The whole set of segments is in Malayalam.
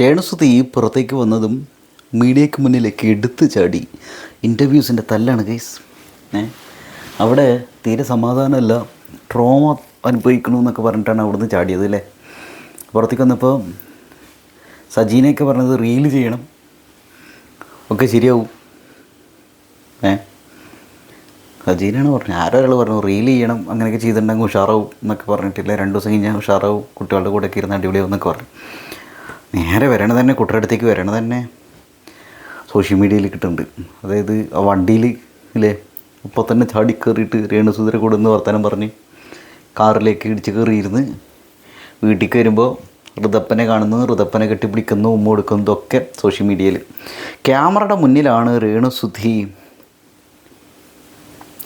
രേണുസുതി പുറത്തേക്ക് വന്നതും മീഡിയയ്ക്ക് മുന്നിലേക്ക് എടുത്തു ചാടി. ഇന്റർവ്യൂസിന്റെ തല്ലാണ് കേസ് ഏ? അവിടെ തീരെ സമാധാനമല്ല. ട്രോമ അനുഭവിക്കണമെന്നൊക്കെ പറഞ്ഞിട്ടാണ് അവിടുന്ന് ചാടിയത് അല്ലേ? പുറത്തേക്ക് വന്നപ്പോൾ സജീനയൊക്കെ പറഞ്ഞത് റീൽ ചെയ്യണം. ഒക്കെ ശരിയാവും. ഏ? സജീനാണ് പറഞ്ഞത്. ആരൊരാൾ പറഞ്ഞു റീൽ ചെയ്യണം. അങ്ങനെയൊക്കെ ചെയ്തിട്ടുണ്ടെങ്കിൽ ഉഷാറാവും എന്നൊക്കെ പറഞ്ഞിട്ടില്ല? രണ്ട് ദിവസം കഴിഞ്ഞാൽ ഉഷാറാവും. കുട്ടികളുടെ കൂടെയൊക്കെ ഇരുന്ന് അടിപൊളിയാവും എന്നൊക്കെ പറഞ്ഞു. നേരെ വരണ തന്നെ കുട്ടരടുത്തേക്ക് വരണ തന്നെ സോഷ്യൽ മീഡിയയിൽ കിട്ടുന്നുണ്ട് അതായത് ആ വണ്ടിയിൽ ഇല്ലേ ഇപ്പോൾ തന്നെ ചാടി കയറിയിട്ട് രേണുസുന്ദര കൂടെ നിന്ന് വർത്തമാനം പറഞ്ഞ് കാറിലേക്ക് ഇടിച്ച് കയറിയിരുന്ന് വീട്ടിലേക്ക് വരുമ്പോൾ ഋതപ്പനെ കാണുന്നു ഋതപ്പനെ കെട്ടിപ്പിടിക്കുന്നു ഉമ്മ കൊടുക്കുന്നതൊക്കെ സോഷ്യൽ മീഡിയയിൽ ക്യാമറയുടെ മുന്നിലാണ് രേണുസുധി.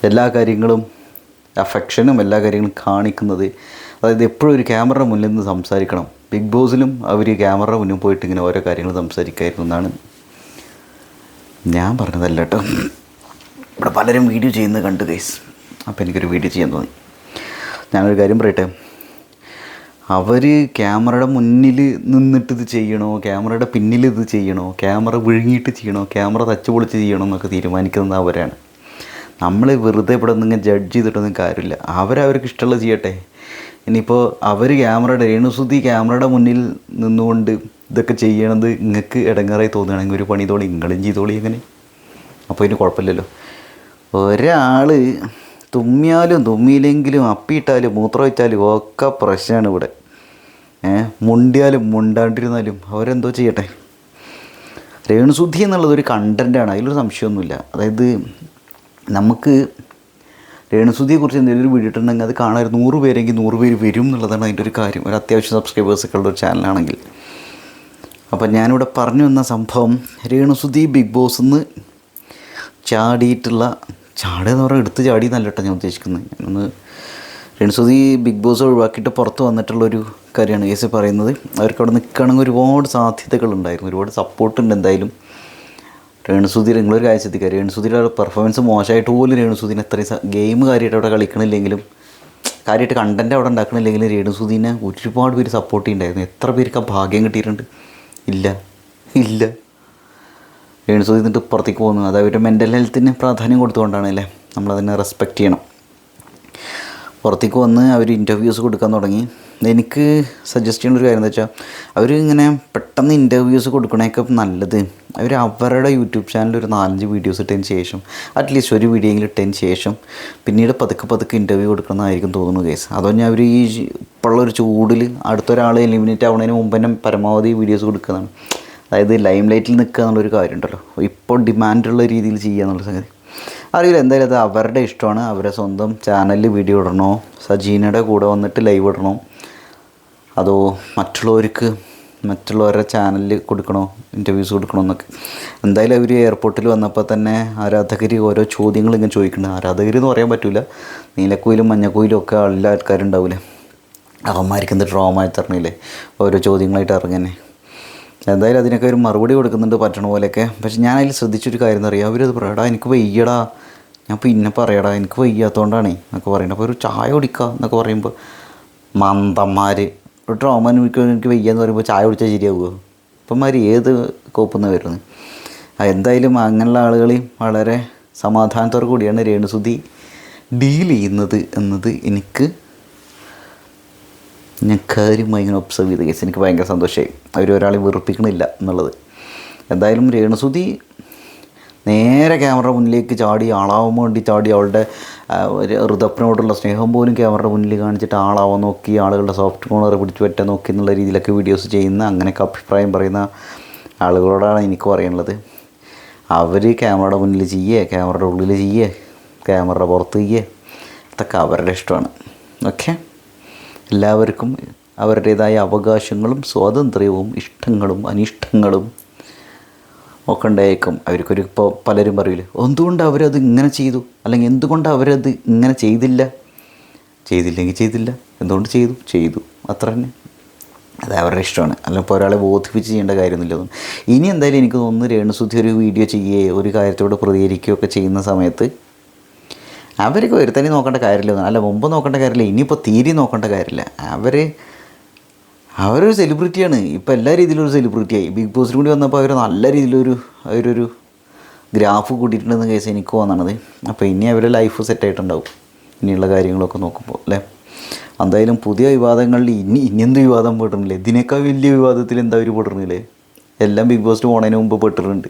എല്ലാ കാര്യങ്ങളും അഫെക്ഷനും എല്ലാ കാര്യങ്ങളും കാണിക്കുന്നത്. അതായത് എപ്പോഴും ഒരു ക്യാമറ മുന്നിൽ നിന്ന് സംസാരിക്കണം. ബിഗ് ബോസിലും അവർ ക്യാമറ മുന്നിൽ പോയിട്ട് ഇങ്ങനെ ഓരോ കാര്യങ്ങൾ സംസാരിക്കായിരുന്നു എന്നാണ് ഞാൻ പറഞ്ഞതല്ല കേട്ടോ. ഇവിടെ പലരും വീഡിയോ ചെയ്യുന്നത് കണ്ടു ഗൈസ് അപ്പോൾ എനിക്കൊരു വീഡിയോ ചെയ്യാൻ തോന്നി. ഞാനൊരു കാര്യം പറയട്ടെ? അവർ ക്യാമറയുടെ മുന്നിൽ നിന്നിട്ട് ഇത് ചെയ്യണോ? ക്യാമറയുടെ പിന്നിൽ ഇത് ചെയ്യണോ? ക്യാമറ വിഴുങ്ങിയിട്ട് ചെയ്യണോ? ക്യാമറ തച്ച് പൊളിച്ച് ചെയ്യണോ എന്നൊക്കെ തീരുമാനിക്കുന്നത് അവരാണ്. നമ്മൾ വെറുതെ ഇവിടെ നിന്ന് ജഡ്ജ് ചെയ്തിട്ടൊന്നും കാര്യമില്ല. അവരവർക്ക് ഇഷ്ടമുള്ളത് ചെയ്യട്ടെ? ഇനിയിപ്പോൾ അവർ ക്യാമറയുടെ രേണുസുതി ക്യാമറയുടെ മുന്നിൽ നിന്നുകൊണ്ട് ഇതൊക്കെ ചെയ്യണത് നിങ്ങൾക്ക് ഇടങ്ങാറായി തോന്നുകയാണെങ്കിൽ ഒരു പണി തോളി നിങ്ങളും ചെയ്തോളി എങ്ങനെ അപ്പോൾ ഇതിന് കുഴപ്പമില്ലല്ലോ. ഒരാൾ തുമ്മിയാലും തുമ്മിയില്ലെങ്കിലും അപ്പിയിട്ടാലും മൂത്രം വെച്ചാലും ഒക്കെ പ്രശ്നമാണ് ഇവിടെ. ഏ മുണ്ടിയാലും മുണ്ടാണ്ടിരുന്നാലും അവരെന്തോ ചെയ്യട്ടെ. രേണുസുദ്ധി എന്നുള്ളത് ഒരു കണ്ടന്റാണ് അതിലൊരു സംശയമൊന്നുമില്ല. അതായത് നമുക്ക് രേണുസുതിയെക്കുറിച്ച് എന്തെങ്കിലും ഒരു വീഡിയോ ഇട്ടുണ്ടെങ്കിൽ അത് കാണാൻ നൂറ് പേരെങ്കിൽ നൂറ് പേര് വരും എന്നുള്ളതാണ് അതിന്റെ ഒരു കാര്യം. ഒരു അത്യാവശ്യം സബ്സ്ക്രൈബേഴ്സൊക്കെ ഉള്ള ഒരു ചാനലാണെങ്കിൽ അപ്പം ഞാനിവിടെ പറഞ്ഞു വന്ന സംഭവം രേണുസുതി ബിഗ് ബോസ് നിന്ന് ചാടിയിട്ടുള്ള ചാടുക എന്ന് പറഞ്ഞാൽ എടുത്ത് ചാടി നല്ല കേട്ടോ ഞാൻ ഉദ്ദേശിക്കുന്നത്. ഞാനൊന്ന് രേണുസുതി ബിഗ് ബോസ് ഒഴിവാക്കിയിട്ട് പുറത്ത് വന്നിട്ടുള്ളൊരു കാര്യമാണ്. കേസ് പറയുന്നത് അവർക്ക് അവിടെ നിൽക്കുകയാണെങ്കിൽ ഒരുപാട് സാധ്യതകളുണ്ടായിരുന്നു. ഒരുപാട് സപ്പോർട്ടുണ്ട് എന്തായാലും. രേണുസുധി നിങ്ങളൊരു കാര്യം ശ്രദ്ധിക്കുക. രേണുസുധീരുടെ പെർഫോമൻസ് മോശമായിട്ട് പോലും രേണുസുധീനെ അത്രയും ഗെയിം കാര്യമായിട്ട് അവിടെ കളിക്കണില്ലെങ്കിലും കാര്യമായിട്ട് കണ്ടന്റ് അവിടെ ഉണ്ടാക്കണില്ലെങ്കിലും രേണുസുധീനെ ഒരുപാട് പേര് സപ്പോർട്ട് ചെയ്യുന്നുണ്ടായിരുന്നു എത്ര പേർക്ക് ആ ഭാഗ്യം കിട്ടിയിട്ടുണ്ട്? ഇല്ല. ഇല്ല. രേണുസുധീർ എന്നിട്ട് പുറത്തേക്ക് പോകുന്നു അത് അവരുടെ മെന്റൽ ഹെൽത്തിന് പ്രാധാന്യം കൊടുത്തുകൊണ്ടാണ് അല്ലേ? നമ്മളതിനെ റെസ്പെക്റ്റ് ചെയ്യണം. പുറത്തേക്ക് വന്ന് അവർ ഇന്റർവ്യൂസ് കൊടുക്കാൻ തുടങ്ങി. എനിക്ക് സജസ്റ്റ് ചെയ്യുന്ന ഒരു കാര്യം എന്താ വെച്ചാൽ അവർ ഇങ്ങനെ പെട്ടെന്ന് ഇന്റർവ്യൂസ് കൊടുക്കണേക്കെ നല്ലത്. അവർ അവരുടെ യൂട്യൂബ് ചാനലിൽ ഒരു നാലഞ്ച് വീഡിയോസ് ഇട്ടതിന് ശേഷം അറ്റ്ലീസ്റ്റ് ഒരു വീഡിയോ എങ്കിലും ഇട്ടതിന് ശേഷം പിന്നീട് പതുക്കെ പതുക്കെ ഇന്റർവ്യൂ കൊടുക്കണമെന്നായിരിക്കും തോന്നുന്നു കേസ് അതോ ഞാൻ അവർ ഈ ഇപ്പോഴുള്ള ഒരു ചൂടിൽ അടുത്തൊരാൾ എലിമിനേറ്റ് ആവുന്നതിന് മുമ്പ് തന്നെ പരമാവധി വീഡിയോസ് കൊടുക്കുന്നതാണ്. അതായത് ലൈം ലൈറ്റിൽ നിൽക്കുക എന്നുള്ളൊരു കാര്യമുണ്ടല്ലോ. ഇപ്പോൾ ഡിമാൻഡുള്ള രീതിയിൽ ചെയ്യുക എന്നുള്ള സംഗതി. അറിയില്ല എന്തായാലും അത് അവരുടെ ഇഷ്ടമാണ്. അവരെ സ്വന്തം ചാനലിൽ വീഡിയോ ഇടണോ സജീനയുടെ കൂടെ വന്നിട്ട് ലൈവ് ഇടണോ അതോ മറ്റുള്ളവർക്ക് മറ്റുള്ളവരുടെ ചാനലിൽ കൊടുക്കണോ? ഇന്റർവ്യൂസ് കൊടുക്കണോ എന്നൊക്കെ. എന്തായാലും അവർ എയർപോർട്ടിൽ വന്നപ്പോൾ തന്നെ ആരാധകർ ഓരോ ചോദ്യങ്ങൾ ഇങ്ങനെ ചോദിക്കുന്നുണ്ട്. ആരാധകർ എന്ന് പറയാൻ പറ്റില്ല നീലക്കോയിലും മഞ്ഞക്കോയിലും ഒക്കെ എല്ലാ ആൾക്കാരുണ്ടാവില്ലേ അവന്മാർക്ക് എന്ത് ഡ്രോമ തരണില്ലേ? ഓരോ ചോദ്യങ്ങളായിട്ട് ഇറങ്ങനെ എന്തായാലും അതിനൊക്കെ ഒരു മറുപടി കൊടുക്കുന്നുണ്ട് പറ്റണ പോലെയൊക്കെ. പക്ഷെ ഞാൻ അതിൽ ശ്രദ്ധിച്ചൊരു കാര്യം എന്ന് അറിയാം? അവരത് പറയടാ എനിക്ക് വയ്യടാ. ഞാൻ പിന്നെ പറയടാ എനിക്ക് വയ്യാത്തതുകൊണ്ടാണേ എന്നൊക്കെ പറയുന്നത്. അപ്പോൾ ഒരു ചായ കുടിക്കുക എന്നൊക്കെ പറയുമ്പോൾ മന്ദന്മാർ ട്രോമ എനിക്ക് എനിക്ക് വയ്യാന്ന് പറയുമ്പോൾ ചായ കുടിച്ചാൽ ശരിയാവുമോ ഇപ്പന്മാർ ഏത് കോപ്പുന്ന വരുന്നത് എന്തായാലും അങ്ങനെയുള്ള ആളുകളെയും വളരെ സമാധാനത്തോടു കൂടിയാണ് രേണുസുതി ഡീൽ ചെയ്യുന്നത് എന്നത് എനിക്ക് ഞാൻ കാര്യമായി ഇങ്ങനെ ഒബ്സർവ് ചെയ്ത കേസ് എനിക്ക് ഭയങ്കര സന്തോഷമായി അവർ ഒരാളെ വെറുപ്പിക്കണില്ല എന്നുള്ളത്. എന്തായാലും രേണുസുതി നേരെ ക്യാമറ മുന്നിലേക്ക് ചാടി ആളാവാൻ വേണ്ടി ചാടി അവളുടെ ഒരു ഋതപ്പിനോടുള്ള സ്നേഹം പോലും ക്യാമറ മുന്നിൽ കാണിച്ചിട്ട് ആളാവാൻ നോക്കി ആളുകളുടെ സോഫ്റ്റ് കോണർ പിടിച്ചു പറ്റാൻ നോക്കി എന്നുള്ള രീതിയിലൊക്കെ വീഡിയോസ് ചെയ്യുന്ന അങ്ങനെയൊക്കെ അഭിപ്രായം പറയുന്ന ആളുകളോടാണ് എനിക്ക് പറയാനുള്ളത്. അവർ ക്യാമറയുടെ മുന്നിൽ ചെയ്യേ ക്യാമറയുടെ ഉള്ളിൽ ചെയ്യേ ക്യാമറയുടെ പുറത്ത് ചെയ്യേ. അതൊക്കെ അവരുടെ ഇഷ്ടമാണ്. ഓക്കെ എല്ലാവർക്കും അവരുടേതായ അവകാശങ്ങളും സ്വാതന്ത്ര്യവും ഇഷ്ടങ്ങളും അനിഷ്ടങ്ങളും ഒക്കെ ഉണ്ടായേക്കും അവർക്കൊരു ഇപ്പോൾ പലരും പറയില്ല എന്തുകൊണ്ട് അവരത് ഇങ്ങനെ ചെയ്തു? അല്ലെങ്കിൽ എന്തുകൊണ്ട് അവരത് ഇങ്ങനെ ചെയ്തില്ല? ചെയ്തില്ലെങ്കിൽ ചെയ്തില്ല. എന്തുകൊണ്ട് ചെയ്തു? ചെയ്തു. അത്ര തന്നെ. അത് അവരുടെ ഇഷ്ടമാണ്. അല്ല ഇപ്പോൾ ഒരാളെ ബോധിപ്പിച്ച് ചെയ്യേണ്ട കാര്യമൊന്നുമില്ല ഇനി എന്തായാലും എനിക്ക് തോന്നുന്നു രേണുസുദ്ധി ഒരു വീഡിയോ ചെയ്യുകയോ ഒരു കാര്യത്തോട് പ്രതികരിക്കുകയോ ഒക്കെ ചെയ്യുന്ന സമയത്ത് അവർക്ക് ഒരുത്തനെ നോക്കേണ്ട കാര്യമില്ല അല്ല മുമ്പ് നോക്കേണ്ട കാര്യമില്ല ഇനിയിപ്പോൾ തീരെ നോക്കേണ്ട കാര്യമില്ല. അവർ അവരൊരു സെലിബ്രിറ്റിയാണ് ഇപ്പോൾ എല്ലാ രീതിയിലും ഒരു സെലിബ്രിറ്റിയായി ബിഗ് ബോസിൽ കൂടി വന്നപ്പോൾ അവർ നല്ല രീതിയിലൊരു അവരൊരു ഗ്രാഫ് കൂട്ടിയിട്ടുണ്ടെന്ന കേസ് എനിക്ക് തോന്നണത്. അപ്പോൾ ഇനി അവരുടെ ലൈഫ് സെറ്റായിട്ടുണ്ടാവും ഇനിയുള്ള കാര്യങ്ങളൊക്കെ നോക്കുമ്പോൾ അല്ലേ? എന്തായാലും പുതിയ വിവാദങ്ങളിൽ ഇനി ഇനി എന്ത് വിവാദം പെട്ടിട്ടില്ലേ ഇതിനേക്കാൾ വലിയ വിവാദത്തിൽ എന്താ അവർ പെട്ടിരുന്നില്ലേ എല്ലാം ബിഗ് ബോസിന് പോണതിന് മുമ്പ് പെട്ടിട്ടുണ്ട്.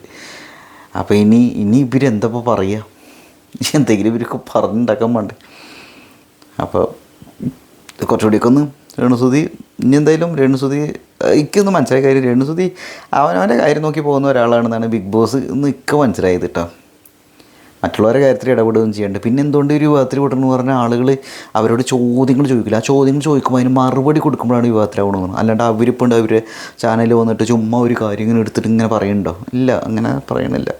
അപ്പോൾ ഇനി ഇനി ഇവരെന്തപ്പോൾ പറയുക എന്തെങ്കിലും ഇവരൊക്കെ പറഞ്ഞുണ്ടാക്കാൻ വേണ്ടേ? അപ്പോൾ കുറച്ചുകൂടിയൊക്കെ ഒന്ന് രേണുസുതി ഇനി എന്തായാലും രേണുസുതി എനിക്കൊന്ന് മനസ്സിലായ കാര്യം രേണുസുതി അവനവന്റെ കാര്യം നോക്കി പോകുന്ന ഒരാളാണെന്നാണ് ബിഗ് ബോസ് എന്ന് ഇക്ക മനസ്സിലായത് കേട്ടോ മറ്റുള്ളവരുടെ കാര്യത്തിൽ ഇടപെടുകയും ചെയ്യേണ്ടത് പിന്നെ എന്തുകൊണ്ട് ഒരു വിവാഹത്തിൽ വിടണമെന്ന് പറഞ്ഞാൽ ആളുകൾ അവരോട് ചോദ്യങ്ങൾ ചോദിക്കില്ല. ആ ചോദ്യങ്ങൾ ചോദിക്കുമ്പോൾ അതിന് മറുപടി കൊടുക്കുമ്പോഴാണ് വിവാഹത്തിലാവണമെന്ന് അല്ലാണ്ട് അവരിപ്പോൾ ഉണ്ട് അവർ ചാനലിൽ വന്നിട്ട് ചുമ്മാ ഒരു കാര്യം ഇങ്ങനെ എടുത്തിട്ട് ഇങ്ങനെ പറയുന്നുണ്ടോ ഇല്ല അങ്ങനെ പറയണില്ല.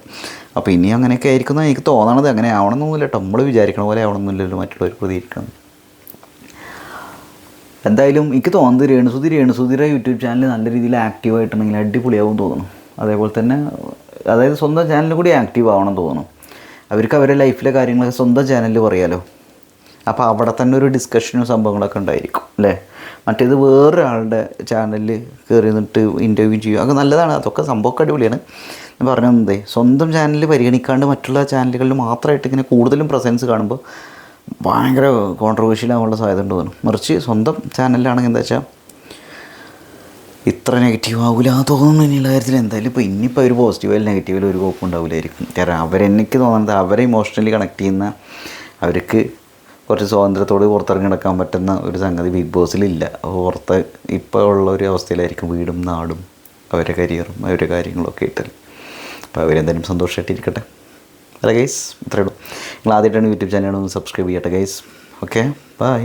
അപ്പോൾ ഇനി അങ്ങനെയൊക്കെ ആയിരിക്കും എനിക്ക് തോന്നണത്. അങ്ങനെ ആവണമെന്നൊന്നുമില്ല കേട്ടോ നമ്മൾ വിചാരിക്കണ പോലെ ആവണമെന്നില്ലല്ലോ മറ്റുള്ളവർ പ്രതികരിക്കണം എന്തായാലും എനിക്ക് തോന്നുന്നത് രേണുസുതി രേണുസുതിയുടെ യൂട്യൂബ് ചാനൽ നല്ല രീതിയിൽ ആക്റ്റീവ് ആയിട്ടുണ്ടെങ്കിൽ അടിപൊളിയാവും തോന്നുന്നു. അതേപോലെ തന്നെ അതായത് സ്വന്തം ചാനലിൽ കൂടി ആക്റ്റീവ് ആവണം തോന്നുന്നു. അവർക്ക് അവരുടെ ലൈഫിലെ കാര്യങ്ങളൊക്കെ സ്വന്തം ചാനലിൽ പറയാലോ. അപ്പോൾ അവിടെ തന്നെ ഒരു ഡിസ്കഷനും സംഭവങ്ങളൊക്കെ ഉണ്ടായിരിക്കും അല്ലേ? മറ്റേത് വേറൊരാളുടെ ചാനലിൽ കയറി നിന്നിട്ട് ഇന്റർവ്യൂ ചെയ്യും അതൊക്കെ നല്ലതാണ്. അതൊക്കെ സംഭവമൊക്കെ അടിപൊളിയാണ്. ഞാൻ പറഞ്ഞു സ്വന്തം ചാനൽ പരിഗണിക്കാണ്ട് മറ്റുള്ള ചാനലുകളിൽ മാത്രമായിട്ട് ഇങ്ങനെ കൂടുതലും പ്രസൻസ് കാണുമ്പോൾ ഭയങ്കര കോൺട്രവേഴ്ഷ്യലാകാനുള്ള സാധ്യത ഉണ്ട് തോന്നും മറിച്ച് സ്വന്തം ചാനലിലാണെങ്കിൽ എന്താ വെച്ചാൽ ഇത്ര നെഗറ്റീവ് ആവില്ല തോന്നുന്നു ഇനിയുള്ള കാര്യത്തിൽ എന്തായാലും ഇപ്പോൾ ഇനിയിപ്പോൾ ഒരു പോസിറ്റീവായാലും നെഗറ്റീവായാലും ഒരു കുഴപ്പം ഉണ്ടാവില്ലായിരിക്കും. കാരണം അവരെനിക്ക് തോന്നുന്നത് അവരെ ഇമോഷണലി കണക്ട് ചെയ്യുന്ന അവർക്ക് കുറച്ച് സ്വാതന്ത്ര്യത്തോട് പുറത്തിറങ്ങി നടക്കാൻ പറ്റുന്ന ഒരു സംഗതി ബിഗ് ബോസിലില്ല അപ്പോൾ പുറത്ത് ഇപ്പോൾ ഉള്ള ഒരു അവസ്ഥയിലായിരിക്കും വീടും നാടും അവരുടെ കരിയറും അവരുടെ കാര്യങ്ങളൊക്കെ ഇട്ടത് അപ്പോൾ അവരെന്തായാലും സന്തോഷമായിട്ടിരിക്കട്ടെ അല്ല ഗൈസ് ഇത്രയേ ഉള്ളൂ. നിങ്ങൾ ആദ്യമായിട്ടാണ് യൂട്യൂബ് ചാനൽ ഒന്ന് സബ്സ്ക്രൈബ് ചെയ്യട്ടെ ഗൈസ് ഓക്കെ ബൈ